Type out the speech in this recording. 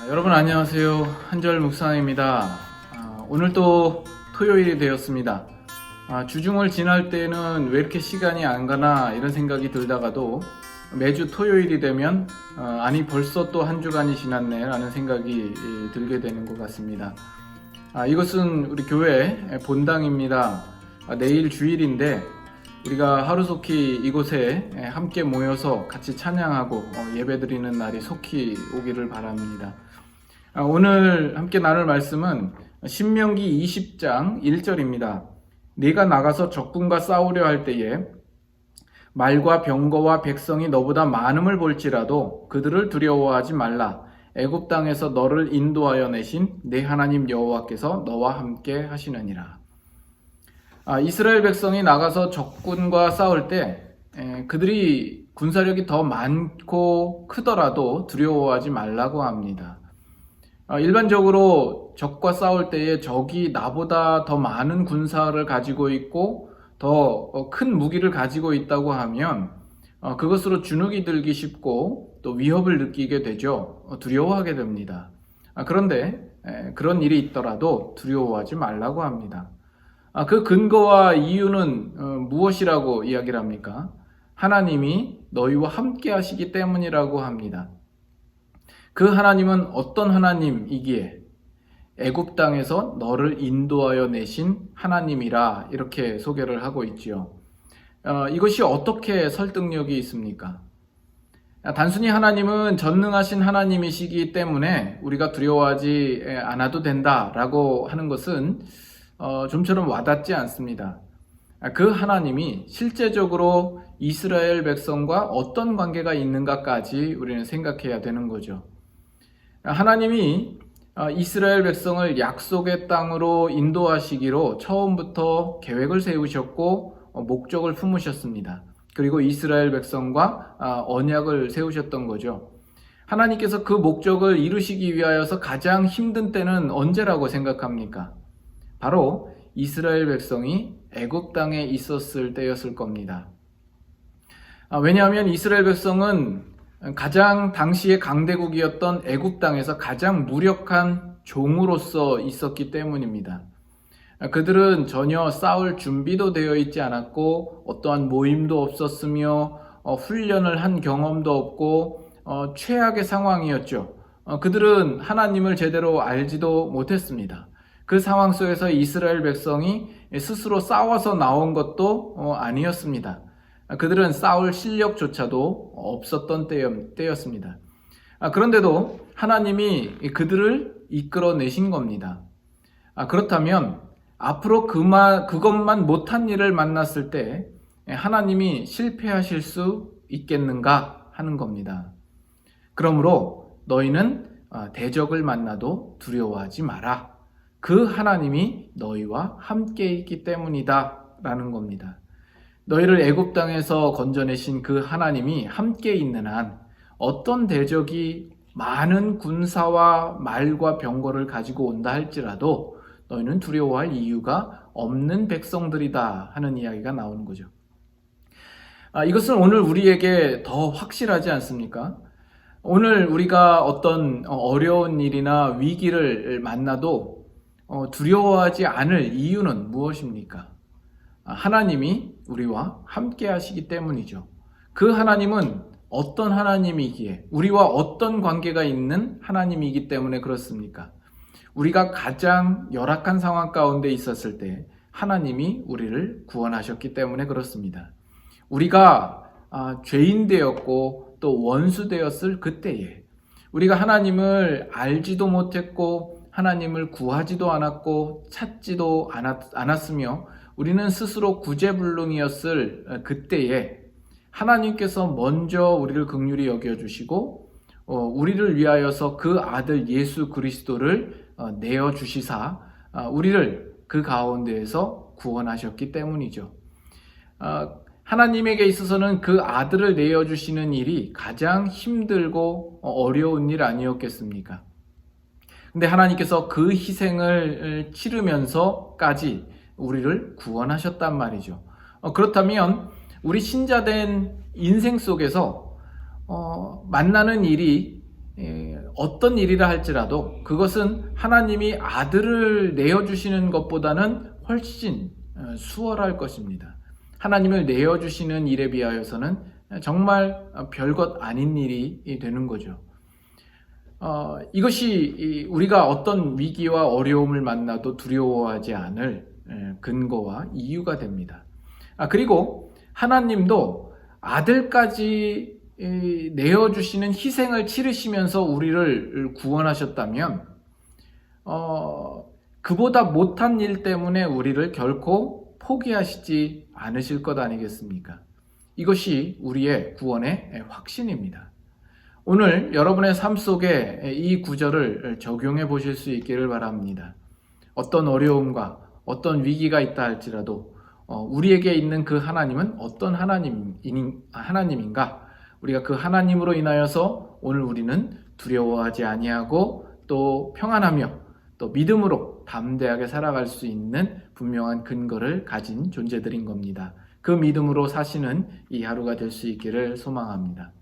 아, 여러분 안녕하세요. 한절 묵상입니다. 아, 오늘 또 토요일이 되었습니다. 아, 주중을 지날 때는 왜 이렇게 시간이 안 가나 이런 생각이 들다가도 매주 토요일이 되면 아, 아니 벌써 또 한 주간이 지났네 라는 생각이 예, 들게 되는 것 같습니다. 아, 이것은 우리 교회 본당입니다. 아, 내일 주일인데 우리가 하루속히 이곳에 함께 모여서 같이 찬양하고 어, 예배드리는 날이 속히 오기를 바랍니다. 아, 오늘 함께 나눌 말씀은 신명기 20장 1절입니다. 네가 나가서 적군과 싸우려 할 때에 말과 병거와 백성이 너보다 많음을 볼지라도 그들을 두려워하지 말라. 애굽 땅에서 너를 인도하여 내신 내 하나님 여호와께서 너와 함께 하시느니라. 아, 이스라엘 백성이 나가서 적군과 싸울 때 에, 그들이 군사력이 더 많고 크더라도 두려워하지 말라고 합니다. 아, 일반적으로 적과 싸울 때에 적이 나보다 더 많은 군사를 가지고 있고 더 큰 무기를 가지고 있다고 하면 어, 그것으로 주눅이 들기 쉽고 또 위협을 느끼게 되죠. 어, 두려워하게 됩니다. 아, 그런데 에, 그런 일이 있더라도 두려워하지 말라고 합니다. 아, 그 근거와 이유는 어, 무엇이라고 이야기를 합니까? 하나님이 너희와 함께 하시기 때문이라고 합니다. 그 하나님은 어떤 하나님이기에 애굽 땅에서 너를 인도하여 내신 하나님이라 이렇게 소개를 하고 있지요. 어, 이것이 어떻게 설득력이 있습니까? 아, 단순히 하나님은 전능하신 하나님이시기 때문에 우리가 두려워하지 않아도 된다라고 하는 것은 어, 좀처럼 와닿지 않습니다. 아, 그 하나님이 실제적으로 이스라엘 백성과 어떤 관계가 있는가까지 우리는 생각해야 되는 거죠. 아, 하나님이 어, 이스라엘 백성을 약속의 땅으로 인도하시기로 처음부터 계획을 세우셨고 어, 목적을 품으셨습니다. 그리고 이스라엘 백성과 아, 언약을 세우셨던 거죠. 하나님께서 그 목적을 이루시기 위하여서 가장 힘든 때는 언제라고 생각합니까? 바로 이스라엘 백성이 애굽 땅에 있었을 때였을 겁니다. 아, 왜냐하면 이스라엘 백성은 가장 당시의 강대국이었던 애굽 땅에서 가장 무력한 종으로서 있었기 때문입니다. 아, 그들은 전혀 싸울 준비도 되어 있지 않았고 어떠한 모임도 없었으며 어, 훈련을 한 경험도 없고 어, 최악의 상황이었죠. 어, 그들은 하나님을 제대로 알지도 못했습니다. 그 상황 속에서 이스라엘 백성이 스스로 싸워서 나온 것도 어, 아니었습니다. 그들은 싸울 실력조차도 없었던 때였습니다. 아, 그런데도 하나님이 그들을 이끌어내신 겁니다. 아, 그렇다면 앞으로 그만, 그것만 못한 일을 만났을 때 하나님이 실패하실 수 있겠는가 하는 겁니다. 그러므로 너희는 아, 대적을 만나도 두려워하지 마라. 그 하나님이 너희와 함께 있기 때문이다. 라는 겁니다. 너희를 애굽 땅에서 건져내신 그 하나님이 함께 있는 한 어떤 대적이 많은 군사와 말과 병거를 가지고 온다 할지라도 너희는 두려워할 이유가 없는 백성들이다 하는 이야기가 나오는 거죠. 아, 이것은 오늘 우리에게 더 확실하지 않습니까? 오늘 우리가 어떤 어려운 일이나 위기를 만나도 어, 두려워하지 않을 이유는 무엇입니까? 아, 하나님이 우리와 함께 하시기 때문이죠. 그 하나님은 어떤 하나님이기에 우리와 어떤 관계가 있는 하나님이기 때문에 그렇습니까? 우리가 가장 열악한 상황 가운데 있었을 때 하나님이 우리를 구원하셨기 때문에 그렇습니다. 우리가 아, 죄인 되었고 또 원수 되었을 그때에 우리가 하나님을 알지도 못했고 하나님을 구하지도 않았고 찾지도 않았, 으며 우리는 스스로 구제불능이었을 그때에 하나님께서 먼저 우리를 극률히 여겨 주시고 어, 우리를 위하여서 그 아들 예수 그리스도를 어, 내어 주시사 어, 우리를 그 가운데에서 구원하셨기 때문이죠. 하나님에게 있어서는 그 아들을 내어 주시는 일이 가장 힘들고 어려운 일 아니었겠습니까? 근데 하나님께서 그 희생을 치르면서까지 우리를 구원하셨단 말이죠. 어, 그렇다면 우리 신자된 인생 속에서 어, 만나는 일이 에, 어떤 일이라 할지라도 그것은 하나님이 아들을 내어주시는 것보다는 훨씬 어, 수월할 것입니다. 하나님을 내어주시는 일에 비하여서는 정말 별것 아닌 일이 되는 거죠. 어, 이것이 이 우리가 어떤 위기와 어려움을 만나도 두려워하지 않을 에, 근거와 이유가 됩니다. 아, 그리고 하나님도 아들까지 이, 내어주시는 희생을 치르시면서 우리를 구원하셨다면, 어, 그보다 못한 일 때문에 우리를 결코 포기하시지 않으실 것 아니겠습니까? 이것이 우리의 구원의 확신입니다. 오늘 여러분의 삶 속에 이 구절을 적용해 보실 수 있기를 바랍니다. 어떤 어려움과 어떤 위기가 있다 할지라도 어, 우리에게 있는 그 하나님은 어떤 하나님, 하나님인가? 우리가 그 하나님으로 인하여서 오늘 우리는 두려워하지 아니하고 또 평안하며 또 믿음으로 담대하게 살아갈 수 있는 분명한 근거를 가진 존재들인 겁니다. 그 믿음으로 사시는 이 하루가 될 수 있기를 소망합니다.